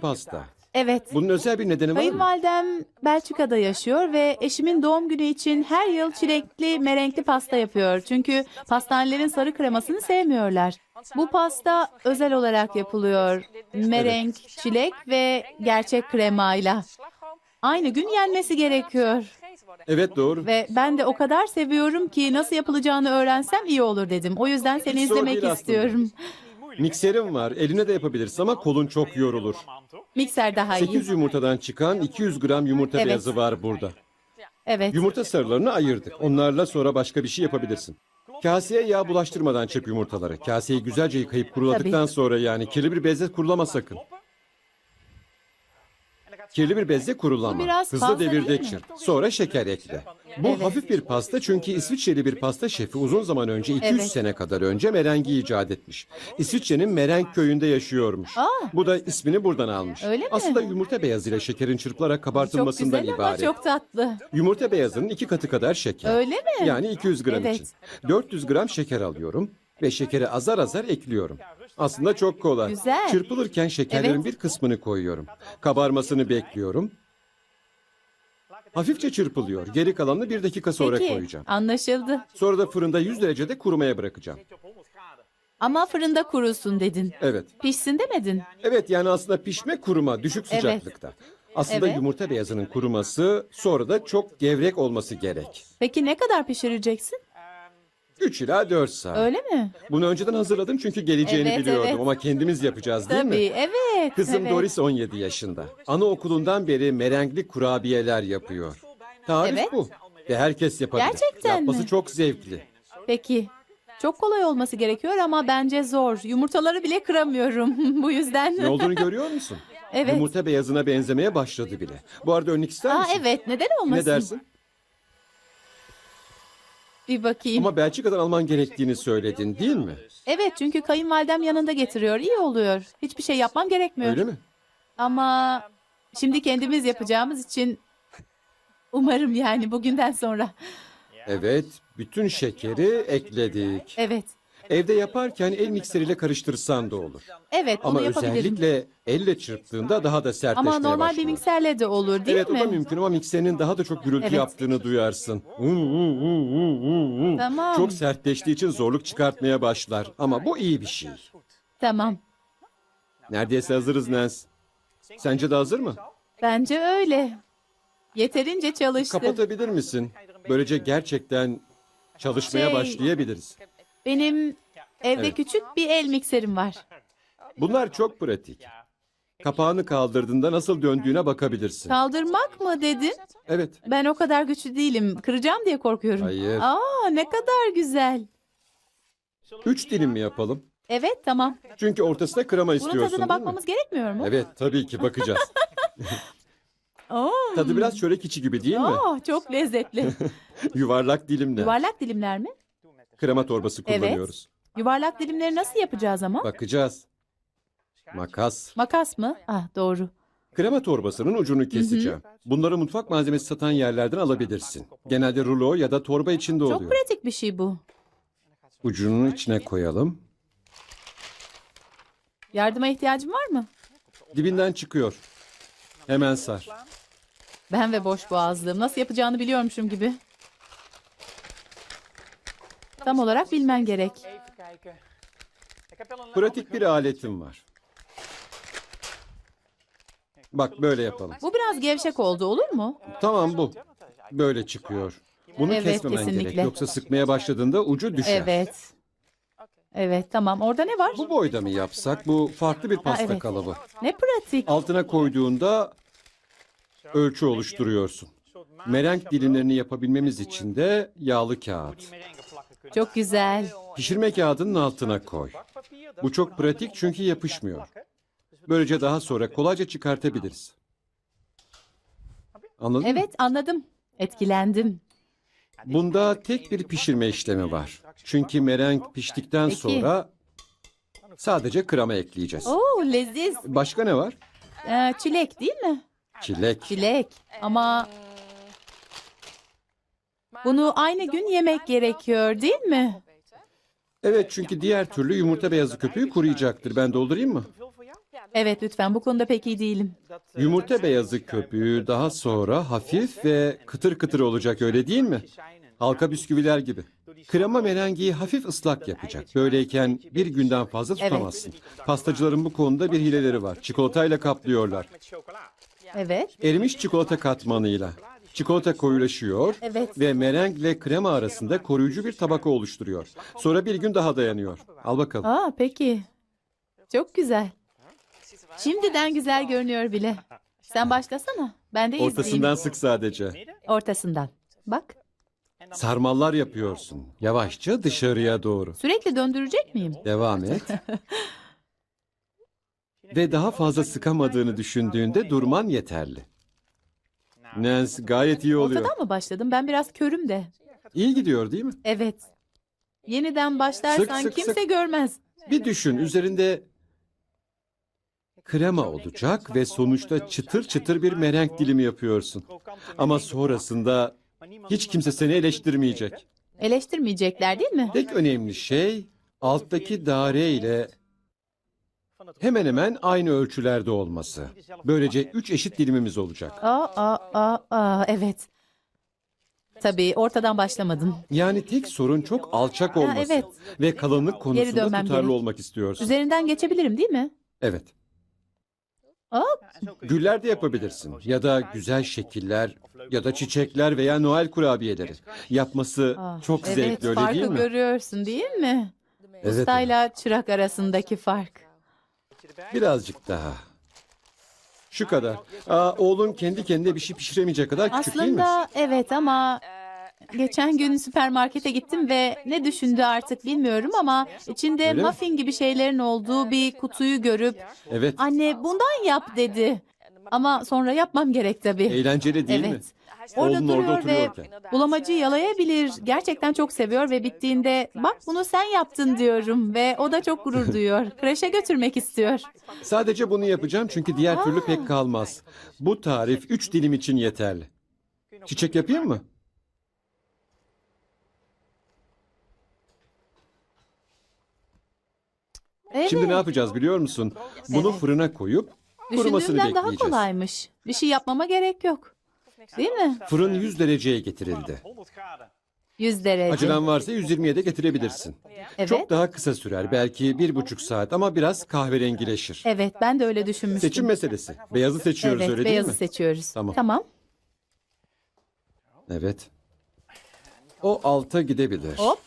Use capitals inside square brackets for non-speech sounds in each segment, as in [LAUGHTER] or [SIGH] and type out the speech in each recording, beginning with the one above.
Pasta. Evet. Bunun özel bir nedeni var mı? Kayınvalidem Belçika'da yaşıyor ve eşimin doğum günü için her yıl çilekli merenkli pasta yapıyor. Çünkü pastanelerin sarı kremasını sevmiyorlar. Bu pasta özel olarak yapılıyor. Merenk, çilek ve gerçek kremayla. Aynı gün yenmesi gerekiyor. Evet doğru. Ve ben de o kadar seviyorum ki nasıl yapılacağını öğrensem iyi olur dedim. O yüzden seni Hiç zor izlemek değil aslında. istiyorum. Mikserim var. Eline de yapabilirsin ama kolun çok yorulur. Mikser daha iyi. 8 yumurtadan çıkan 200 gram yumurta Evet. beyazı var burada. Evet. Yumurta sarılarını ayırdık. Onlarla sonra başka bir şey yapabilirsin. Kaseye yağ bulaştırmadan çırp yumurtaları. Kaseyi güzelce yıkayıp kuruladıktan sonra yani kirli bir bezle kurulama sakın. Kirli bir bezle kurulama. Biraz Hızlı fazla devirde değil mi? çırp. Sonra şeker ekle. Bu hafif bir pasta çünkü İsviçreli bir pasta şefi uzun zaman önce 200 Evet. sene kadar önce merengi icat etmiş. İsviçre'nin Merenk köyünde yaşıyormuş. Bu da ismini buradan almış. Öyle mi? Aslında yumurta beyazıyla şekerin çırpılarak Çok kabartılmasından güzel ama ibaret. çok tatlı. Yumurta beyazının iki katı kadar şeker. Öyle mi? Yani 200 gram Evet. için. 400 gram şeker alıyorum ve şekeri azar azar ekliyorum. Aslında çok kolay. Güzel. Çırpılırken şekerlerin Evet. bir kısmını koyuyorum. Kabarmasını bekliyorum. Hafifçe çırpılıyor. Geri kalanını bir dakika sonra Peki, koyacağım. anlaşıldı. Sonra da fırında 100 derecede kurumaya bırakacağım. Ama fırında kurusun dedin. Evet. Pişsin demedin. Evet yani aslında pişme kuruma düşük Evet. sıcaklıkta. Aslında Evet. yumurta beyazının kuruması sonra da çok gevrek olması gerek. Peki ne kadar pişireceksin? 3 ila 4 saat. Öyle mi? Bunu önceden hazırladım çünkü geleceğini Evet, biliyordum evet. ama kendimiz yapacağız değil mi? Tabii, evet. Kızım evet. Doris 17 yaşında. Anaokulundan beri merengli kurabiyeler yapıyor. Tarif Evet. bu. Ve herkes yapabilir. Gerçekten Yapması mi? çok zevkli. Peki. Çok kolay olması gerekiyor ama bence zor. Yumurtaları bile kıramıyorum [LAUGHS] bu yüzden. Ne olduğunu görüyor musun? [LAUGHS] Evet. Yumurta beyazına benzemeye başladı bile. Bu arada önlük ister Aa misin? evet, neden olmasın? Ne dersin? Bir bakayım. Ama Belçika'dan alman gerektiğini söyledin değil mi? Evet, çünkü kayınvalidem yanında getiriyor. İyi oluyor. Hiçbir şey yapmam gerekmiyor. Öyle mi? Ama şimdi kendimiz yapacağımız için umarım yani bugünden sonra. Evet, bütün şekeri ekledik. Evet. Evde yaparken el mikseriyle karıştırsan da olur. Evet, Ama onu yapabilirim. özellikle elle çırptığında daha da sertleşmeye Ama normal bir başlıyor. mikserle de olur değil evet mi? o da mümkün ama mikserinin daha da çok gürültü Evet. yaptığını duyarsın. Uu, uu, uu, uu, uu. Tamam. Çok sertleştiği için zorluk çıkartmaya başlar. Ama bu iyi bir şey. Tamam. Neredeyse hazırız Nens. Sence de hazır mı? Bence öyle. Yeterince çalıştı. Kapatabilir misin? Böylece gerçekten çalışmaya Şey- başlayabiliriz. Benim evde Evet. küçük bir el mikserim var. Bunlar çok pratik. Kapağını kaldırdığında nasıl döndüğüne bakabilirsin. Kaldırmak mı dedin? Evet. Ben o kadar güçlü değilim. Kıracağım diye korkuyorum. Hayır. Aa ne kadar güzel. Üç dilim mi yapalım? Evet tamam. Çünkü ortasına krema Bunun istiyorsun tadına değil mi? bakmamız gerekmiyor mu? Evet tabii ki bakacağız. [LAUGHS] Oo. Tadı biraz çörek içi gibi değil mi? Aa, çok lezzetli. [LAUGHS] Yuvarlak dilimler. Yuvarlak dilimler mi? Krema torbası Evet. kullanıyoruz. Yuvarlak dilimleri nasıl yapacağız ama? Bakacağız. Makas. Makas mı? Ah doğru. Krema torbasının ucunu keseceğim. Bunları mutfak malzemesi satan yerlerden alabilirsin. Genelde rulo ya da torba içinde Çok oluyor. pratik bir şey bu. Ucunun içine koyalım. Yardıma ihtiyacın var mı? Dibinden çıkıyor. Hemen sar. Ben ve boş boğazlığım. Nasıl yapacağını biliyormuşum gibi. Tam olarak bilmen gerek. Pratik bir aletim var. Bak böyle yapalım. Bu biraz gevşek oldu olur mu? Tamam bu. Böyle çıkıyor. Bunu Evet, kesmemen kesinlikle. gerek. Yoksa sıkmaya başladığında ucu düşer. Evet. Evet tamam. Orada ne var? Bu boyda mı yapsak? Bu farklı bir pasta evet. kalıbı. Ne pratik. Altına koyduğunda ölçü oluşturuyorsun. Merenk dilimlerini yapabilmemiz için de yağlı kağıt. Çok güzel. Pişirme kağıdının altına koy. Bu çok pratik çünkü yapışmıyor. Böylece daha sonra kolayca çıkartabiliriz. Anladın mı? Evet anladım. Etkilendim. Bunda tek bir pişirme işlemi var. Çünkü merenk piştikten Peki. sonra sadece krema ekleyeceğiz. Oo leziz. Başka ne var? Ee, çilek değil mi? Çilek. Çilek. Ama bunu aynı gün yemek gerekiyor değil mi? Evet çünkü diğer türlü yumurta beyazı köpüğü kuruyacaktır. Ben doldurayım mı? Evet lütfen bu konuda pek iyi değilim. Yumurta beyazı köpüğü daha sonra hafif ve kıtır kıtır olacak öyle değil mi? Halka bisküviler gibi. Krema merengiyi hafif ıslak yapacak. Böyleyken bir günden fazla tutamazsın. Pastacıların bu konuda bir hileleri var. Çikolatayla kaplıyorlar. Evet. Erimiş çikolata katmanıyla. Çikolata koyulaşıyor Evet. ve merengle krema arasında koruyucu bir tabaka oluşturuyor. Sonra bir gün daha dayanıyor. Al bakalım. Aa peki. Çok güzel. Şimdiden güzel görünüyor bile. Sen başlasana. Ben de izleyeyim. Ortasından sık sadece. Ortasından. Bak. Sarmallar yapıyorsun. Yavaşça dışarıya doğru. Sürekli döndürecek miyim? Devam et. [LAUGHS] Ve daha fazla sıkamadığını düşündüğünde durman yeterli. Nens gayet iyi oluyor. Ortadan mı başladım? Ben biraz körüm de. İyi gidiyor değil mi? Evet. Yeniden başlarsan Sık, sık, kimse sık. görmez. Bir düşün üzerinde krema olacak ve sonuçta çıtır çıtır bir merenk dilimi yapıyorsun. Ama sonrasında hiç kimse seni eleştirmeyecek. Eleştirmeyecekler değil mi? Tek önemli şey alttaki daire ile hemen hemen aynı ölçülerde olması. Böylece üç eşit dilimimiz olacak. Aa, aa, aa, aa, evet. Tabii ortadan başlamadım. Yani tek sorun çok alçak olması. evet. Ve kalınlık konusunda dönmem tutarlı gerek. olmak istiyorsun. Üzerinden geçebilirim değil mi? Evet. Aa, Güller de yapabilirsin. Ya da güzel şekiller ya da çiçekler veya Noel kurabiyeleri. Yapması aa, çok evet, zevkli öyle farkı değil mi? görüyorsun değil mi? Evet. Ustayla çırak arasındaki fark. Birazcık daha. Şu kadar. Aa, oğlun kendi kendine bir şey pişiremeyecek kadar küçük değil mi? Aslında evet ama geçen gün süpermarkete gittim ve ne düşündü artık bilmiyorum ama içinde Öyle mi? muffin gibi şeylerin olduğu bir kutuyu görüp Evet. anne bundan yap dedi. Ama sonra yapmam gerek tabii. Eğlenceli değil mi? Evet. Orada orada duruyor ve oturuyorken. bulamacı yalayabilir. Gerçekten çok seviyor ve bittiğinde bak bunu sen yaptın diyorum ve o da çok gurur duyuyor. Kreşe götürmek istiyor. Sadece bunu yapacağım çünkü diğer türlü pek kalmaz. Bu tarif üç dilim için yeterli. Çiçek yapayım mı? Evet. Şimdi ne yapacağız biliyor musun? Bunu fırına koyup kurumasını Düşündüğümden daha bekleyeceğiz. kolaymış. Bir şey yapmama gerek yok. Değil mi? Fırın 100 dereceye getirildi. 100 derece. Acelen varsa 120'ye de getirebilirsin. Evet. Çok daha kısa sürer. Belki bir buçuk saat ama biraz kahverengileşir. Evet ben de öyle düşünmüştüm. Seçim meselesi. Beyazı seçiyoruz evet öyle değil beyazı mi? seçiyoruz. Tamam. Tamam. Evet. O alta gidebilir. Hop.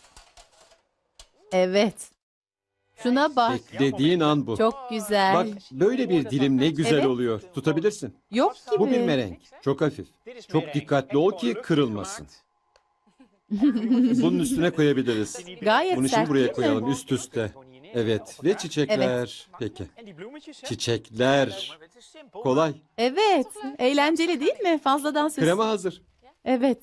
Evet. Şuna bak. Beklediğin an bu. Çok güzel. Bak böyle bir dilim ne güzel Evet. oluyor. Tutabilirsin. Yok gibi. Bu bir merenk. Çok hafif. Çok dikkatli ol ki kırılmasın. Bunun üstüne koyabiliriz. Gayet Bunu sert şimdi buraya değil mi? koyalım üst üste. Evet ve çiçekler. Peki. Çiçekler. Kolay. Evet. Eğlenceli değil mi? Fazladan süs. Krema hazır. Evet.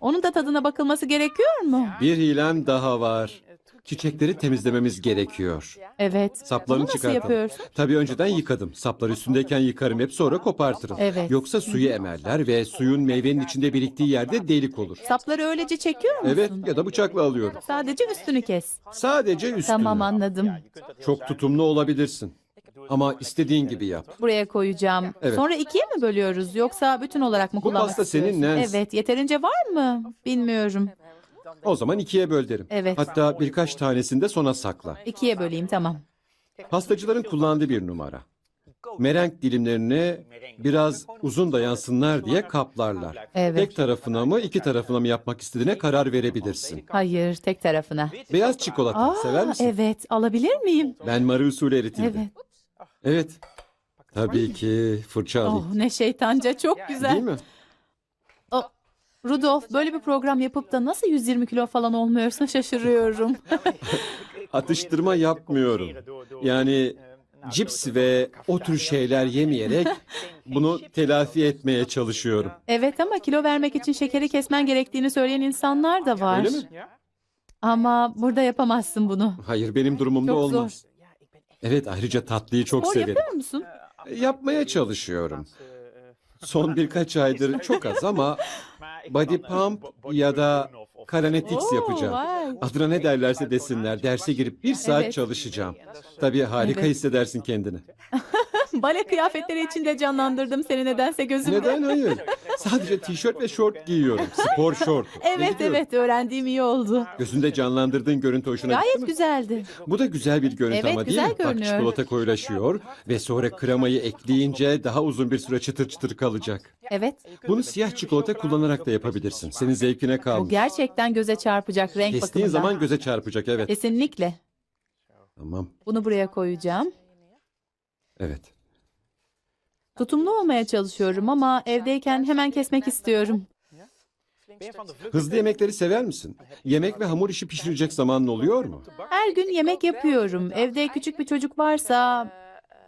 Onun da tadına bakılması gerekiyor mu? Bir hilem daha var. Çiçekleri temizlememiz gerekiyor. Evet. Saplarını Bunu nasıl çıkartalım. yapıyorsun? Tabii önceden yıkadım. Saplar üstündeyken yıkarım hep sonra kopartırım. Evet. Yoksa suyu emerler ve suyun meyvenin içinde biriktiği yerde delik olur. Sapları öylece çekiyor musun? Evet ya da bıçakla alıyorum. Sadece üstünü kes. Sadece üstünü. Tamam anladım. Çok tutumlu olabilirsin. Ama istediğin gibi yap. Buraya koyacağım. Evet. Sonra ikiye mi bölüyoruz yoksa bütün olarak mı Bu kullanmak pasta senin, istiyorsun? Nens. Evet. Yeterince var mı? Bilmiyorum. O zaman ikiye böl derim. Evet. Hatta birkaç tanesini de sona sakla. İkiye böleyim tamam. Pastacıların kullandığı bir numara. Merenk dilimlerini biraz uzun dayansınlar diye kaplarlar. Evet. Tek tarafına mı iki tarafına mı yapmak istediğine karar verebilirsin. Hayır tek tarafına. Beyaz çikolata Aa, sever misin? evet alabilir miyim? Ben marı usulü eritildi. Evet. Evet. Tabii ki fırça alayım. Oh ne şeytanca çok güzel. Değil mi? Rudolf böyle bir program yapıp da nasıl 120 kilo falan olmuyorsun şaşırıyorum. [LAUGHS] Atıştırma yapmıyorum. Yani cips ve o tür şeyler yemeyerek bunu telafi etmeye çalışıyorum. evet ama kilo vermek için şekeri kesmen gerektiğini söyleyen insanlar da var. Öyle mi? Ama burada yapamazsın bunu. Hayır benim durumumda Çok zor. olmaz. Evet ayrıca tatlıyı çok Spor severim. yapıyor musun? Yapmaya çalışıyorum. Son birkaç aydır çok az ama [LAUGHS] body pump ya da Karanetix Oo, yapacağım. vay. Adına ne derlerse desinler. Derse girip bir saat Evet. çalışacağım. Tabii harika Evet. hissedersin kendini. [LAUGHS] Bale kıyafetleri içinde canlandırdım seni nedense gözümde. Neden hayır? [LAUGHS] Sadece tişört ve şort giyiyorum. Spor şort. Evet evet öğrendiğim iyi oldu. Gözünde canlandırdığın görüntü hoşuna gitti Gayet mi? güzeldi. Bu da güzel bir görüntü Evet, ama değil güzel mi? Bak görünüyor. çikolata koyulaşıyor ve sonra kremayı ekleyince daha uzun bir süre çıtır çıtır kalacak. Evet. Bunu siyah çikolata kullanarak da yapabilirsin. Senin zevkine Bu kalmış. gerçekten göze çarpacak renk Kestiğin bakımından. zaman göze çarpacak evet. Kesinlikle. Tamam. Bunu buraya koyacağım. Evet. Tutumlu olmaya çalışıyorum ama evdeyken hemen kesmek istiyorum. Hızlı yemekleri sever misin? Yemek ve hamur işi pişirecek zamanın oluyor mu? Her gün yemek yapıyorum. Evde küçük bir çocuk varsa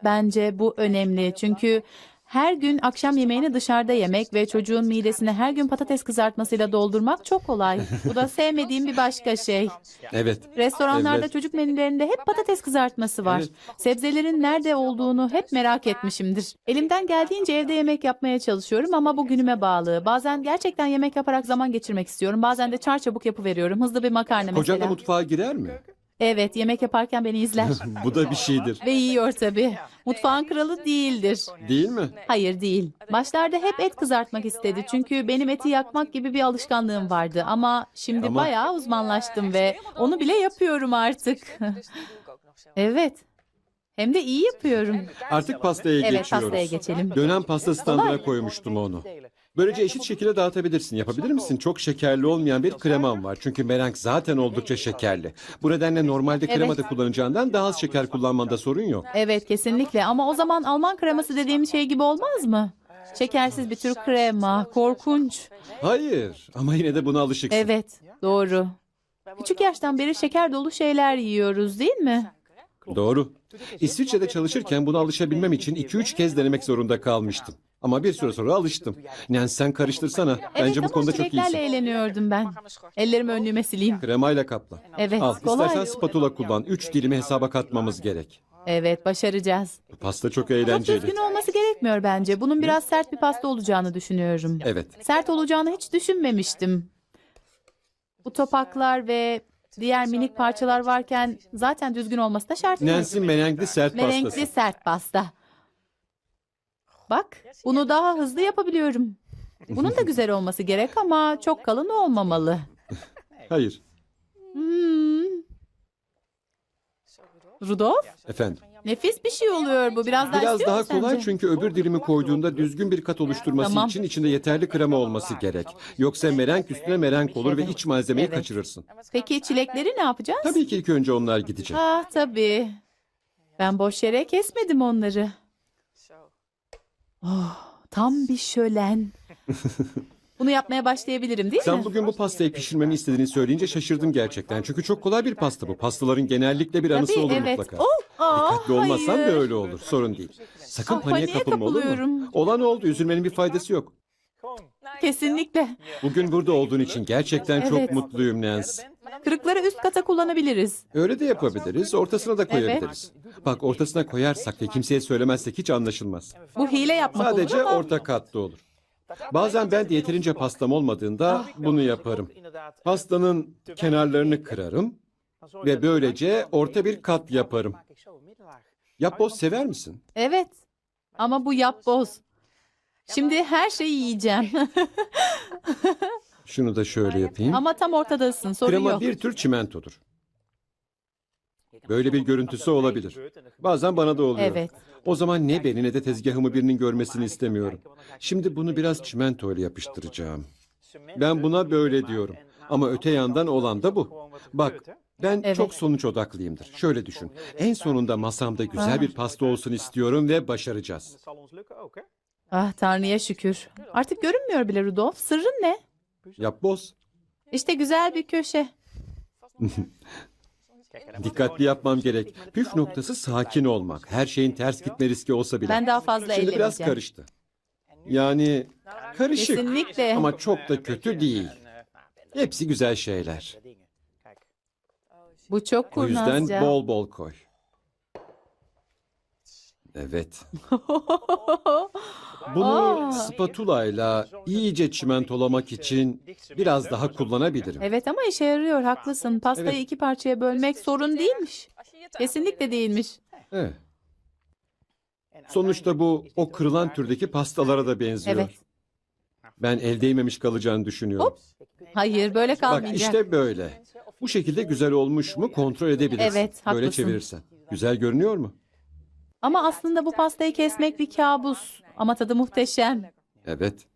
bence bu önemli. Çünkü her gün akşam yemeğini dışarıda yemek ve çocuğun midesine her gün patates kızartmasıyla doldurmak çok kolay. Bu da sevmediğim bir başka şey. Evet. Restoranlarda Evet. çocuk menülerinde hep patates kızartması var. Evet. Sebzelerin nerede olduğunu hep merak etmişimdir. Elimden geldiğince evde yemek yapmaya çalışıyorum ama bu günüme bağlı. Bazen gerçekten yemek yaparak zaman geçirmek istiyorum. Bazen de çarçabuk yapıveriyorum. Hızlı bir makarna mesela. mutfağa girer mi? Evet, yemek yaparken beni izler. [LAUGHS] Bu da bir şeydir. Ve yiyor tabii. Mutfağın kralı değildir. Değil mi? Hayır değil. Başlarda hep et kızartmak istedi. Çünkü benim eti yakmak gibi bir alışkanlığım vardı. Ama şimdi Ama- bayağı uzmanlaştım ve onu bile yapıyorum artık. [LAUGHS] evet. Hem de iyi yapıyorum. Artık pastaya Evet, geçiyoruz. pastaya geçelim. Dönem pasta standına koymuştum onu. Böylece eşit şekilde dağıtabilirsin. Yapabilir misin? Çok şekerli olmayan bir kremam var. Çünkü merenk zaten oldukça şekerli. Bu nedenle normalde Evet. da kullanacağından daha az şeker kullanmanda sorun yok. Evet, kesinlikle. Ama o zaman Alman kreması dediğim şey gibi olmaz mı? Şekersiz bir tür krema. Korkunç. Hayır ama yine de buna alışıksın. Evet, doğru. Küçük yaştan beri şeker dolu şeyler yiyoruz değil mi? Doğru. İsviçre'de çalışırken buna alışabilmem için 2-3 kez denemek zorunda kalmıştım. Ama bir süre sonra alıştım. Yani sen karıştırsana. Evet Bence bu ama konuda çok çileklerle iyisin. eğleniyordum ben. Ellerimi önlüğüme sileyim. Kremayla kapla. Evet, Al kolay. istersen spatula kullan. 3 dilimi hesaba katmamız gerek. Evet, başaracağız. Bu pasta çok Çok eğlenceli. düzgün olması gerekmiyor bence. Bunun biraz sert bir pasta olacağını düşünüyorum. Evet. Sert olacağını hiç düşünmemiştim. Bu topaklar ve diğer minik parçalar varken zaten düzgün olması da şart. değil. Nancy menengli sert Merenkli pastası. sert pasta. Bak, bunu daha hızlı yapabiliyorum. Bunun da güzel olması gerek ama çok kalın olmamalı. [LAUGHS] Hayır. Hmm. Rudolf, Efendim. nefis bir şey oluyor bu. Biraz daha Biraz istiyor daha musun kolay sence? çünkü öbür dilimi koyduğunda düzgün bir kat oluşturması Tamam. için içinde yeterli krema olması gerek. Yoksa merenk üstüne merenk olur ve iç malzemeyi Evet. kaçırırsın. Peki çilekleri ne yapacağız? Tabii ki ilk önce onlar gidecek. Ah tabii. Ben boş yere kesmedim onları. Oh, tam bir şölen. [LAUGHS] Bunu yapmaya başlayabilirim değil Sen mi? bugün bu pastayı pişirmemi istediğini söyleyince şaşırdım gerçekten. Çünkü çok kolay bir pasta bu. Pastaların genellikle bir anısı Tabii, olur evet. mutlaka. Oh, aa, Dikkatli olmazsan hayır. da öyle olur. Sorun değil. Sakın Ah, paniğe paniğe kapılma olur mu? kapılıyorum. Olan oldu. Üzülmenin bir faydası yok. Kesinlikle. Bugün burada olduğun için gerçekten çok Evet. mutluyum Nance. Kırıkları üst kata kullanabiliriz. Öyle de yapabiliriz. Ortasına da koyabiliriz. Bak ortasına koyarsak ve kimseye söylemezsek hiç anlaşılmaz. Bu hile yapmak Sadece olur ama orta katta olur. Bazen ben de yeterince pastam olmadığında bunu yaparım. Pastanın kenarlarını kırarım ve böylece orta bir kat yaparım. Yapboz sever misin? Evet. Ama bu yapboz. Şimdi her şeyi yiyeceğim. [LAUGHS] Şunu da şöyle yapayım. Ama tam ortadasın. Sorun Krema yok. bir tür çimentodur. Böyle bir görüntüsü olabilir. Bazen bana da oluyor. Evet. O zaman ne beni ne de tezgahımı birinin görmesini istemiyorum. Şimdi bunu biraz çimento ile yapıştıracağım. Ben buna böyle diyorum. Ama öte yandan olan da bu. Bak ben Evet. çok sonuç odaklıyımdır. Şöyle düşün. En sonunda masamda güzel bir pasta olsun istiyorum ve başaracağız. Ah Tanrı'ya şükür. Artık görünmüyor bile Rudolf. Sırrın ne? Yap boz. İşte güzel bir köşe. [LAUGHS] Dikkatli yapmam gerek. Püf noktası sakin olmak. Her şeyin ters gitme riski olsa bile. Ben daha fazla Şimdi biraz karıştı. Yani karışık Kesinlikle. ama çok da kötü değil. Hepsi güzel şeyler. Bu çok O yüzden kurnazca. bol bol koy. Evet. [LAUGHS] Bunu Aa. spatula ile iyice çimentolamak için biraz daha kullanabilirim. Evet ama işe yarıyor. Haklısın. Pastayı Evet. iki parçaya bölmek sorun değilmiş. Kesinlikle değilmiş. Evet. Sonuçta bu o kırılan türdeki pastalara da benziyor. Evet. Ben el değmemiş kalacağını düşünüyorum. Hop, Hayır böyle Bak kalmayacak. işte böyle. Bu şekilde güzel olmuş mu kontrol edebilirsin. Evet, Böyle haklısın. çevirirsen. Güzel görünüyor mu? Ama aslında bu pastayı kesmek bir kabus. Ama tadı muhteşem. Evet.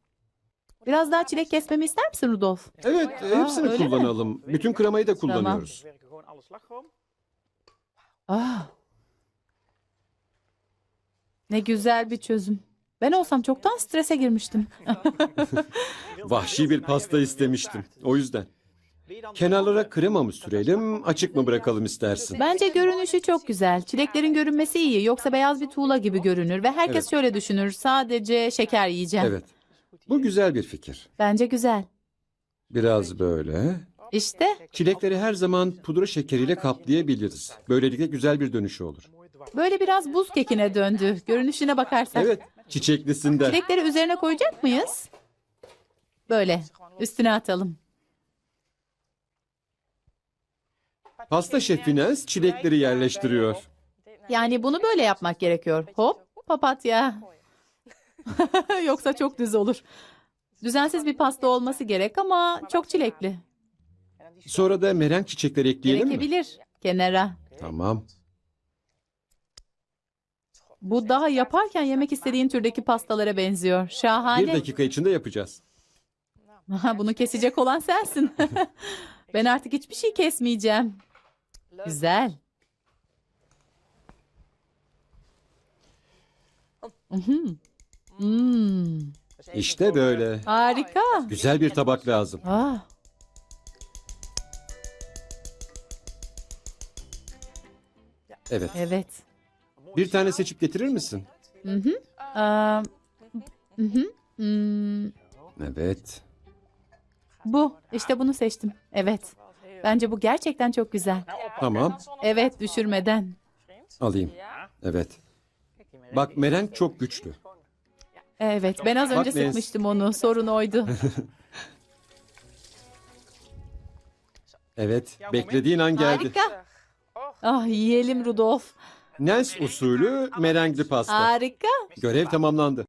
Biraz daha çilek kesmemi ister misin Rudolf? Evet, hepsini öyle mi? kullanalım. Bütün kremayı da kullanıyoruz. Ah. Ne güzel bir çözüm. Ben olsam çoktan strese girmiştim. [LAUGHS] Vahşi bir pasta istemiştim. O yüzden. Kenarlara krema mı sürelim, açık mı bırakalım istersin? Bence görünüşü çok güzel. Çileklerin görünmesi iyi. Yoksa beyaz bir tuğla gibi görünür ve herkes Evet. şöyle düşünür. Sadece şeker yiyeceğim. Evet. Bu güzel bir fikir. Bence güzel. Biraz böyle. İşte Çilekleri her zaman pudra şekeriyle kaplayabiliriz. Böylelikle güzel bir dönüşü olur. böyle biraz buz kekine döndü. Görünüşüne bakarsak. Evet, çiçeklisinden. Çilekleri üzerine koyacak mıyız? Böyle. Üstüne atalım. Pasta şefiniz çilekleri yerleştiriyor. Yani bunu böyle yapmak gerekiyor. Hop papatya. [LAUGHS] Yoksa çok düz olur. Düzensiz bir pasta olması gerek ama çok çilekli. Sonra da merenk çiçekleri ekleyelim mi? Gerekebilir kenara. Tamam. Bu daha yaparken yemek istediğin türdeki pastalara benziyor. Bir Şahane. dakika içinde yapacağız. Aha, [LAUGHS] Bunu kesecek olan sensin. [LAUGHS] ben artık hiçbir şey kesmeyeceğim. Güzel. Mhm. Hmm, İşte böyle. harika. Güzel bir tabak lazım. Ah, Evet. evet. Bir tane seçip getirir misin? Aa, hı hı. Hmm, Evet. bu. İşte bunu seçtim. Evet. Bence bu gerçekten çok güzel. Tamam. Evet, düşürmeden. Alayım. Evet. Bak merenk çok güçlü. Evet, ben az Bak önce Nez. sıkmıştım onu. Sorun oydu. [LAUGHS] Evet. Beklediğin an geldi. Harika. Ah, yiyelim Rudolf. Nels usulü merengli pasta. Harika. Görev tamamlandı.